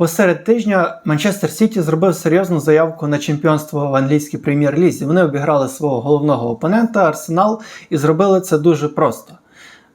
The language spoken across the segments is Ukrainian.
Посеред тижня Манчестер Сіті зробив серйозну заявку на чемпіонство в англійській прем'єр-лізі. Вони обіграли свого головного опонента Арсенал і зробили це дуже просто.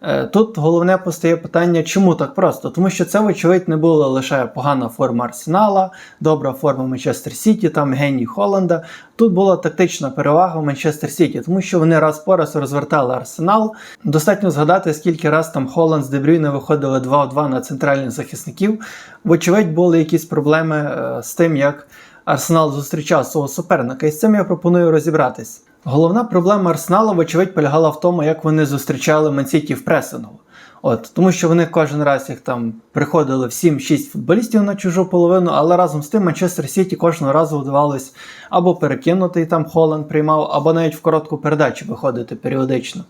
Е, Тут головне постає питання, чому так просто? Тому що це, вочевидь, не була лише погана форма Арсенала, добра форма Манчестер Сіті, там геній Холланда. Тут була тактична перевага Манчестер Сіті, тому що вони раз по раз розвертали Арсенал. Достатньо згадати, скільки раз там Холланд з Дебрюйне виходили 2-2 на центральних захисників. Вочевидь, були якісь проблеми е, з тим, як Арсенал зустрічав свого суперника, і з цим я пропоную розібратись. Головна проблема Арсенала, вочевидь, полягала в тому, як вони зустрічали Мансіті в пресингу. От, тому що вони кожен раз їх там приходили в 7-6 футболістів на чужу половину, але разом з тим Манчестер Сіті кожного разу вдавалось або перекинутий там Холланд приймав, або навіть в коротку передачу виходити періодично.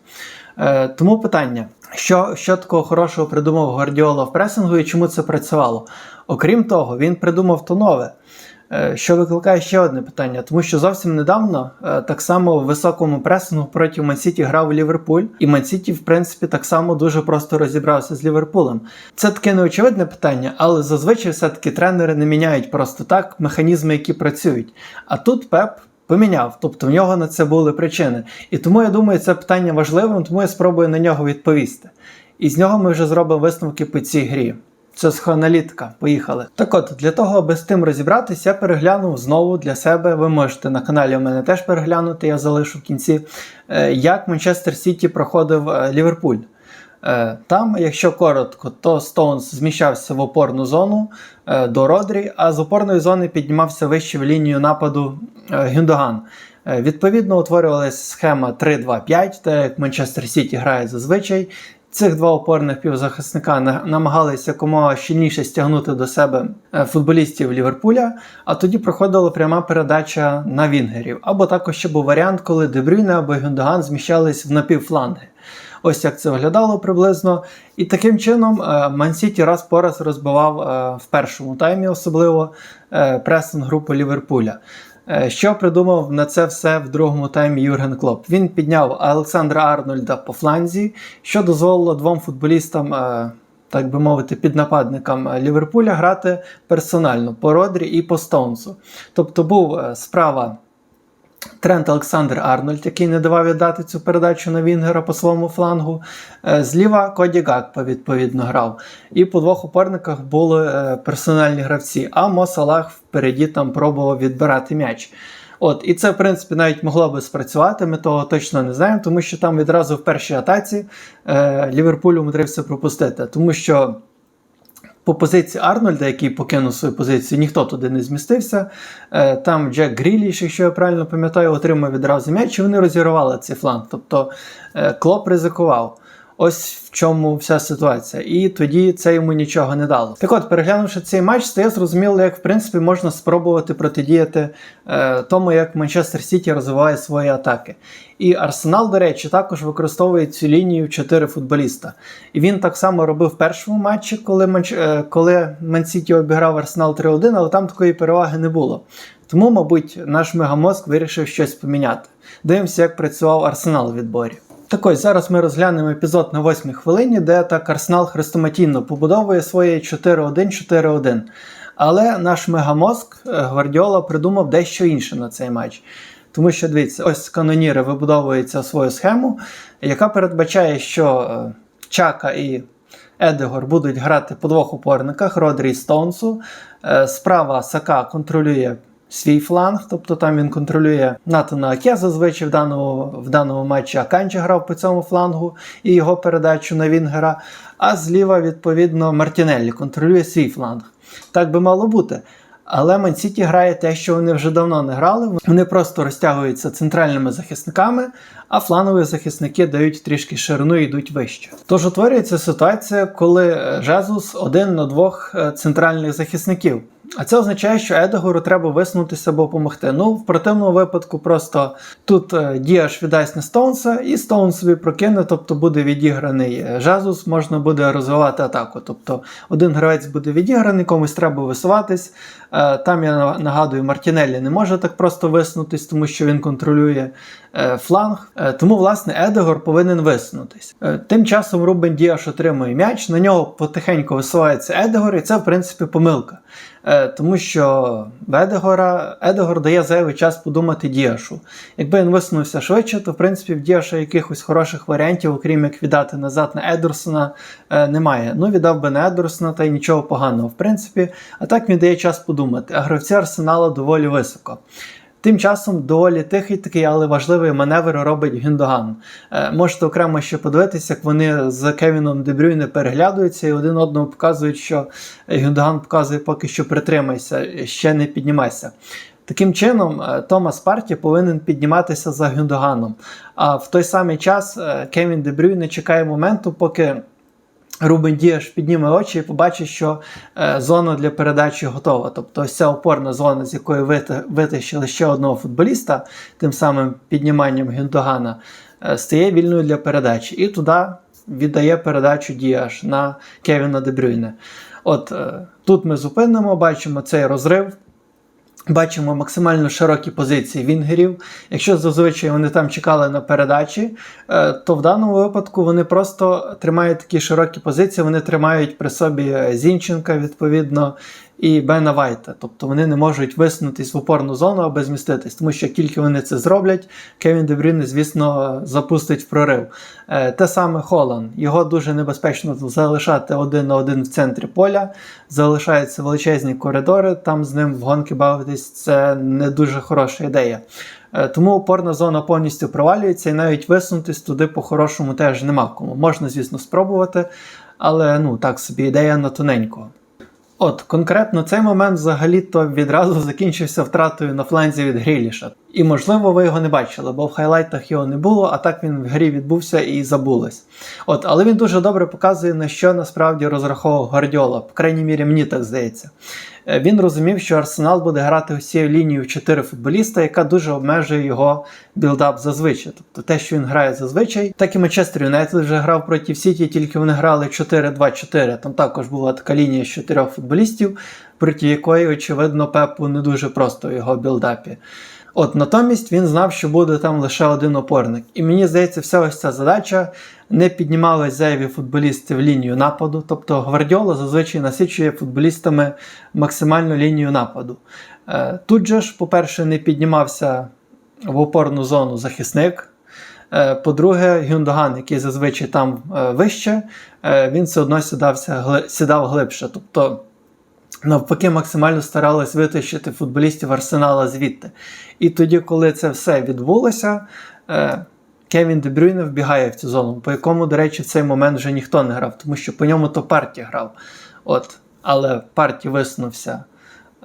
Е, тому питання: що, що такого хорошого придумав Гвардіола в пресингу і чому це працювало? Окрім того, він придумав то нове. Е, Що викликає ще одне питання, тому що зовсім недавно е, так само в високому пресингу проти Мансіті грав Ліверпуль, і Мансіті, в принципі, так само дуже просто розібрався з Ліверпулем. Це таке неочевидне питання, але зазвичай все-таки тренери не міняють просто так механізми, які працюють. А тут Пеп поміняв, тобто в нього на це були причини. І тому я думаю, це питання важливим, тому я спробую на нього відповісти. І з нього ми вже зробимо висновки по цій грі. Це схоаналітика. Поїхали. Так от, для того, аби з тим розібратися, я переглянув знову для себе. Ви можете на каналі у мене теж переглянути, я залишу в кінці, е, як Манчестер Сіті проходив е, Ліверпуль. Е, Там, якщо коротко, то Стоунс зміщався в опорну зону до Родрі, а з опорної зони піднімався вище в лінію нападу Гюндоган. Відповідно, утворювалася схема 3-2-5, так як Манчестер Сіті грає зазвичай. Цих два опорних півзахисника на- намагалися якомога щільніше стягнути до себе е, футболістів Ліверпуля, а тоді проходила пряма передача на вінгерів. Або також ще був варіант, коли Дебрюйне або Гюндоган зміщались в напівфланги. Ось як це виглядало приблизно. І таким чином е, Мансіті раз по раз розбивав е, в першому таймі, особливо пресинг групу Ліверпуля. Е, Що придумав на це все в другому таймі Юрген Клоп? Він підняв Олександра Арнольда по фланзі, що дозволило двом футболістам, е, так би мовити, піднападникам Ліверпуля грати персонально по Родрі і по Стоунсу. Тобто був е, справа Трент Олександр Арнольд, який не давав віддати цю передачу на Вінгера по своєму флангу. Е, Зліва Коді Гакпа відповідно грав. І по двох опорниках були е, персональні гравці. А Мо Салах впереді там пробував відбирати м'яч. От, і це, в принципі, навіть могло би спрацювати, ми того точно не знаємо, тому що там відразу в першій атаці е, Ліверпуль умудрився пропустити. Тому що по позиції Арнольда, який покинув свою позицію, ніхто туди не змістився. Е, Там Джек Гріліш, якщо я правильно пам'ятаю, отримав відразу м'яч, і вони розірвали цей фланг. Тобто е, Клоп ризикував. Ось в чому вся ситуація. І тоді це йому нічого не дало. Так от, переглянувши цей матч, стає зрозуміло, як в принципі можна спробувати протидіяти е, тому, як Манчестер Сіті розвиває свої атаки. І Арсенал, до речі, також використовує цю лінію 4 футболіста. І він так само робив в першому матчі, коли Манч... е, коли Ман-Сіті обіграв Арсенал 3-1, але там такої переваги не було. Тому, мабуть, наш мегамозк вирішив щось поміняти. Дивимося, як працював Арсенал у відборі. Так ось зараз ми розглянемо епізод на 8 хвилині, де так Арсенал хрестоматійно побудовує своє 4-1-4-1. Але наш мегамозк е, Гвардіола придумав дещо інше на цей матч. Тому що дивіться, ось каноніри вибудовується свою схему, яка передбачає, що е, Чака і Едегор будуть грати по двох опорниках Родрі і Стоунсу. Е, Справа Сака контролює свій фланг, тобто там він контролює Натана Аке зазвичай в даному, в даному матчі Аканчі грав по цьому флангу і його передачу на Вінгера. А зліва, відповідно, Мартінеллі контролює свій фланг. Так би мало бути. Але Мансіті грає те, що вони вже давно не грали. Вони просто розтягуються центральними захисниками, а флангові захисники дають трішки ширину і йдуть вище. Тож утворюється ситуація, коли Жезус один на двох е, центральних захисників. А це означає, що Едегору треба висунутися або допомогти. Ну, в противному випадку, просто тут е, Діаш віддасть на Стоунса, і Стоунс собі прокине, тобто буде відіграний е, Жезус, можна буде розвивати атаку. Тобто один гравець буде відіграний, комусь треба висуватись, Е, Там я нагадую, Мартінеллі не може так просто висунутись, тому що він контролює фланг. Тому, власне, Едегор повинен висунутись. Тим часом Рубен Діаш отримує м'яч, на нього потихеньку висувається Едегор, і це, в принципі, помилка. Е, Тому що Едегора Едегор дає зайвий час подумати Діашу. Якби він висунувся швидше, то в принципі в Діаша якихось хороших варіантів, окрім як віддати назад на Едерсона, е, немає. Ну, віддав би на Едерсона, та й нічого поганого, в принципі. А так він дає час подумати. А гравці Арсенала доволі високо. Тим часом доволі тихий такий, але важливий маневр робить Гюндоган. Е, можете окремо ще подивитися, як вони з Кевіном Дебрюйне переглядуються і один одному показують, що Гюндоган показує поки що притримайся, ще не піднімайся. Таким чином, е, Томас Парті повинен підніматися за Гюндоганом. А в той самий час е, Кевін Дебрюйне чекає моменту, поки Рубен Діаш підніме очі і побачить, що е, зона для передачі готова. Тобто ось ця опорна зона, з якої витащили ще одного футболіста, тим самим підніманням Гюндогана, е, стає вільною для передачі. І туди віддає передачу Діаш на Кевіна Дебрюйне. От е, тут ми зупинимо, бачимо цей розрив. Бачимо максимально широкі позиції вінгерів. Якщо зазвичай вони там чекали на передачі, е, то в даному випадку вони просто тримають такі широкі позиції, вони тримають при собі Зінченка, відповідно, і Бена Вайта. Тобто вони не можуть висунутись в опорну зону аби зміститись, тому що тільки вони це зроблять, Кевін Дебрюйне, звісно, запустить в прорив. Е, Те саме Холланд. Його дуже небезпечно залишати один на один в центрі поля. Залишаються величезні коридори, там з ним в гонки бавитись це не дуже хороша ідея. Е, Тому опорна зона повністю провалюється і навіть висунутись туди по-хорошому теж нема кому. Можна, звісно, спробувати, але ну так собі ідея на тоненького. От конкретно цей момент взагалі-то відразу закінчився втратою на фланзі від Гріліша. І можливо ви його не бачили, бо в хайлайтах його не було, а так він в грі відбувся і забулось. От, але він дуже добре показує, на що насправді розраховував Гвардіола, по крайній мірі, мені так здається. Е, Він розумів, що Арсенал буде грати усією лінією в 4 футболіста, яка дуже обмежує його білдап зазвичай. Тобто те, що він грає зазвичай, так і Манчестер Юнайтед вже грав проти Сіті, тільки вони грали 4-2-4. Там також була така лінія з чотирьох футболістів, проти якої, очевидно, Пепу не дуже просто в його білдапі. От натомість він знав, що буде там лише один опорник. І мені здається, вся ось ця задача не піднімались зайві футболісти в лінію нападу. Тобто Гвардіола зазвичай насичує футболістами максимальну лінію нападу. Е, Тут же ж, по-перше, не піднімався в опорну зону захисник. Е, По-друге, Гюндоган, який зазвичай там е, вище, він все одно сідався, сідав глибше. Тобто навпаки, максимально старались витащити футболістів Арсенала звідти. І тоді, коли це все відбулося, е, Кевін Дебрюйне вбігає в цю зону, по якому, до речі, в цей момент вже ніхто не грав, тому що по ньому то парті грав. От, але парті висунувся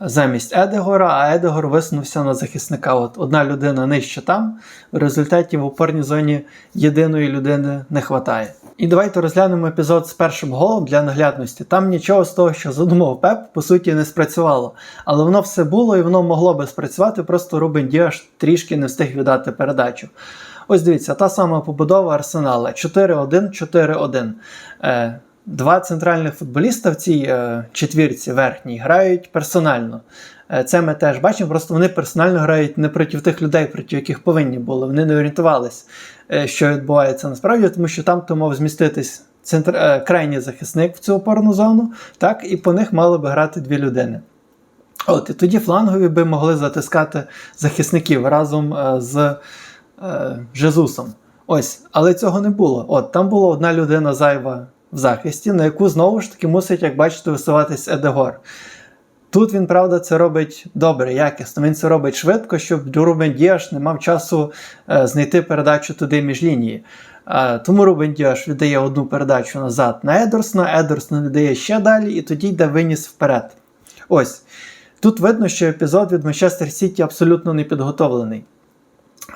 замість Едегора, а Едегор висунувся на захисника. От одна людина нижче там. В результаті в опорній зоні єдиної людини не вистачає. І давайте розглянемо епізод з першим голом для наглядності. Там нічого з того, що задумав Пеп, по суті, не спрацювало. Але воно все було і воно могло би спрацювати, просто Рубен Діаш трішки не встиг віддати передачу. Ось дивіться, та сама побудова Арсенала 4-1-4-1. Е, Два центральних футболіста в цій е, четвірці верхній грають персонально. Е, це ми теж бачимо, просто вони персонально грають не проти тих людей, проти яких повинні були. Вони не орієнтувались, е, що відбувається насправді, тому що там то мав зміститись центр, е, крайній захисник в цю опорну зону, так, і по них мали би грати дві людини. От, і тоді флангові би могли затискати захисників разом е, з е, Жезусом. Ось, але цього не було. От, там була одна людина зайва в захисті, на яку знову ж таки мусить, як бачите, висуватись Едегор. Тут він, правда, це робить добре, якісно. Він це робить швидко, щоб Рубен Діаш не мав часу е, знайти передачу туди між лінії. Е, тому Рубен Діаш віддає одну передачу назад на Едерсона, Едерсон віддає ще далі, і тоді йде виніс вперед. Ось. Тут видно, що епізод від Манчестер Сіті абсолютно не підготовлений.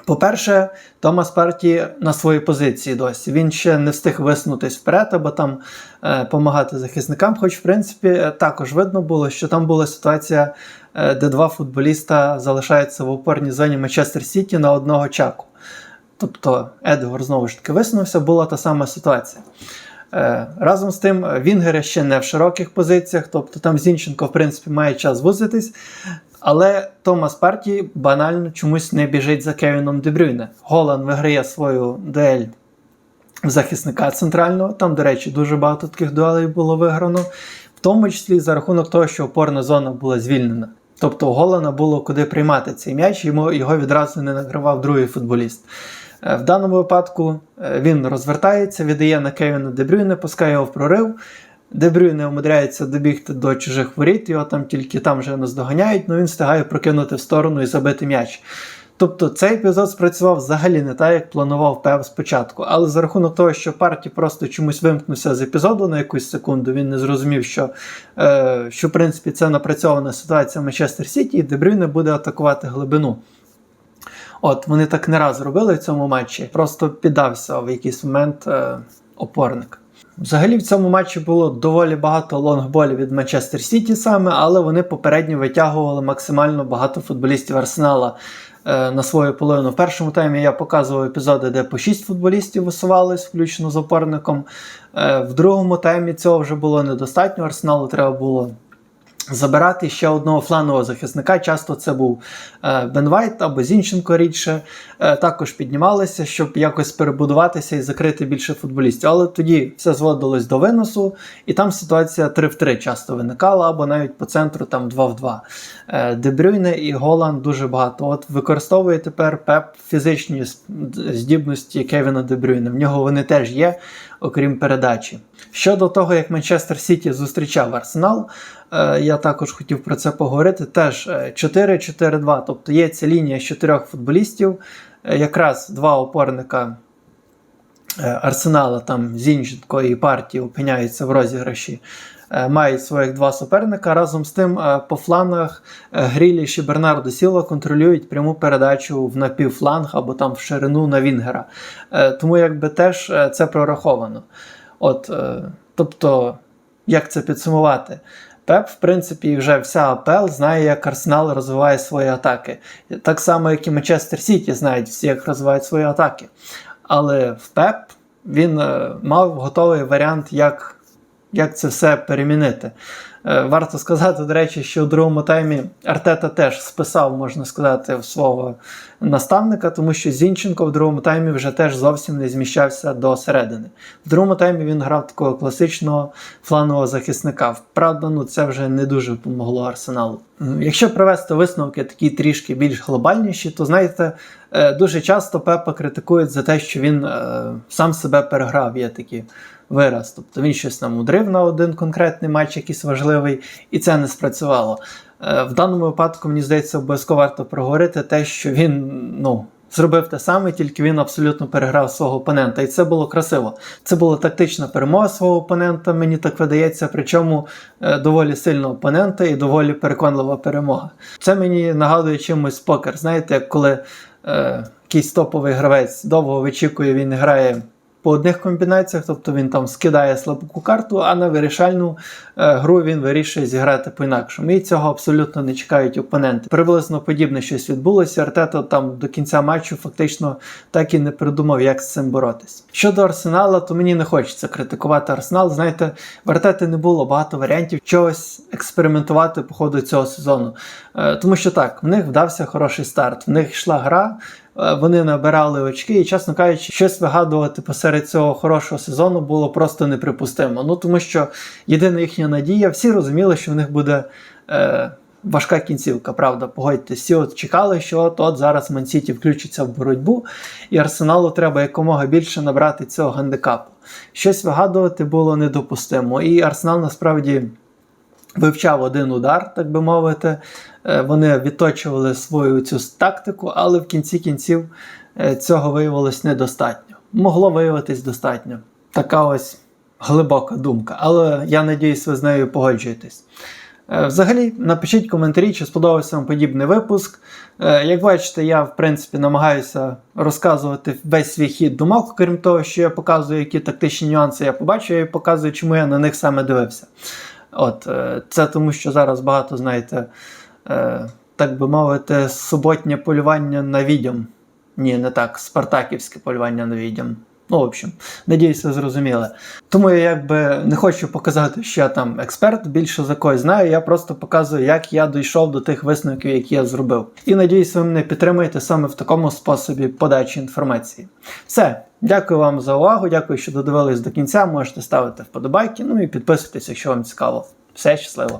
По-перше, Томас Парті на своїй позиції досі. Він ще не встиг висунутись вперед, або там е, захисникам. Хоч, в принципі, е, також видно було, що там була ситуація, е, де два футболіста залишаються в опорній зоні Манчестер Сіті на одного чаку. Тобто Едгор знову ж таки висунувся, була та сама ситуація. Е, Разом з тим, Вінгери ще не в широких позиціях, тобто там Зінченко, в принципі, має час вузитись. Але Томас Парті банально чомусь не біжить за Кевіном Дебрюйне. Голан виграє свою дуель захисника центрального. Там, до речі, дуже багато таких дуелей було виграно, в тому числі за рахунок того, що опорна зона була звільнена. Тобто у Голана було куди приймати цей м'яч, йому його відразу не накривав другий футболіст. Е, В даному випадку е, він розвертається, віддає на Кевіна Дебрюйне, пускає його в прорив. Дебрюйне умудряється добігти до чужих воріт, його там тільки там вже наздоганяють, але він встигає прокинути в сторону і забити м'яч. Тобто цей епізод спрацював взагалі не так, як планував Пев спочатку. Але за рахунок того, що парті просто чомусь вимкнувся з епізоду на якусь секунду, він не зрозумів, що, е, що в принципі це напрацьована ситуація в Манчестер Сіті, і Дебрюйне буде атакувати глибину. От, вони так не раз робили в цьому матчі, просто піддався в якийсь момент е, опорник. Взагалі в цьому матчі було доволі багато лонгболів від Манчестер Сіті саме, але вони попередньо витягували максимально багато футболістів Арсенала е, на свою половину. В першому таймі я показував епізоди, де по 6 футболістів висувались, включно з опорником. Е, в другому таймі цього вже було недостатньо. Арсеналу треба було забирати ще одного флангового захисника. Часто це був е, Бен Вайт або Зінченко рідше. Е, також піднімалися, щоб якось перебудуватися і закрити більше футболістів. Але тоді все зводилось до виносу, і там ситуація 3 в 3 часто виникала, або навіть по центру там 2 в 2. Е, Дебрюйне і Голланд дуже багато. От використовує тепер Пеп фізичні здібності Кевіна Дебрюйне. В нього вони теж є, окрім передачі. Щодо того, як Манчестер Сіті зустрічав Арсенал, е, я також хотів про це поговорити. Теж е, 4-4-2, тобто є ця лінія з чотирьох футболістів, е, якраз два опорника е, Арсенала, там Зінченко і партії опиняються в розіграші. Е, Мають своїх два суперника. Разом з тим, е, по флангах е, Гріліш і Бернардо Сілва контролюють пряму передачу в напівфланг або там в ширину на Вінгера. Тому якби теж це прораховано. От, тобто, як це підсумувати? Пеп, в принципі, вже вся АПЛ знає, як Арсенал розвиває свої атаки. Так само, як і Манчестер Сіті знають всі, як розвивають свої атаки. Але в Пеп він мав готовий варіант, як, як це все перемінити. Е, Варто сказати, до речі, що у другому таймі Артета теж списав, можна сказати, в свого наставника, тому що Зінченко в другому таймі вже теж зовсім не зміщався до середини. В другому таймі він грав такого класичного фланового захисника. Правда, ну це вже не дуже допомогло Арсеналу. Якщо привести висновки такі трішки більш глобальніші, то знаєте, дуже часто Пепа критикують за те, що він е, сам себе переграв. Є такі вираз. Тобто він щось намудрив на один конкретний матч, якийсь важливий, і це не спрацювало. Е, В даному випадку, мені здається, обов'язково варто проговорити те, що він ну, зробив те саме, тільки він абсолютно переграв свого опонента. І це було красиво. Це була тактична перемога свого опонента, мені так видається, причому е, доволі сильного опонента і доволі переконлива перемога. Це мені нагадує чимось покер. Знаєте, як коли е, якийсь топовий гравець довго вичікує, він грає по одних комбінаціях, тобто він там скидає слабку карту, а на вирішальну е, гру він вирішує зіграти по-інакшому. І цього абсолютно не чекають опоненти. Приблизно подібне щось відбулося. Артета там до кінця матчу фактично так і не придумав, як з цим боротись. Щодо Арсенала, то мені не хочеться критикувати Арсенал. Знаєте, в Артети не було багато варіантів чогось експериментувати по ходу цього сезону. Е, тому що так, в них вдався хороший старт, в них йшла гра. Е, Вони набирали очки, і, чесно кажучи, щось вигадувати посеред цього хорошого сезону було просто неприпустимо. Ну тому що єдина їхня надія, всі розуміли, що в них буде е, важка кінцівка, правда, погодьтесь. Всі от чекали, що от, от зараз Мансіті включиться в боротьбу, і Арсеналу треба якомога більше набрати цього гандикапу. Щось вигадувати було недопустимо. І Арсенал насправді вивчав один удар, так би мовити. Е, Вони відточували свою цю тактику, але в кінці кінців е, цього виявилось недостатньо. Могло виявитись достатньо. Така ось глибока думка. Але я надіюсь, ви з нею погоджуєтесь. Е, Взагалі, напишіть коментарі, чи сподобався вам подібний випуск. Як бачите, я в принципі намагаюся розказувати весь свій хід думок, крім того, що я показую, які тактичні нюанси я побачив, і показую, чому я на них саме дивився. От, е, Це тому, що зараз багато, знаєте, е, так би мовити, суботнє полювання на відьом. Ні, не так, спартаківське полювання на відьом. Ну, в общем, надіюсь, ви зрозуміли. Тому я якби не хочу показати, що я там експерт, більше за когось знаю. Я просто показую, як я дійшов до тих висновків, які я зробив. І надіюсь, ви мене підтримуєте саме в такому способі подачі інформації. Все, дякую вам за увагу. Дякую, що додивились до кінця. Можете ставити вподобайки, ну і підписуйтесь, якщо вам цікаво. Все щасливо!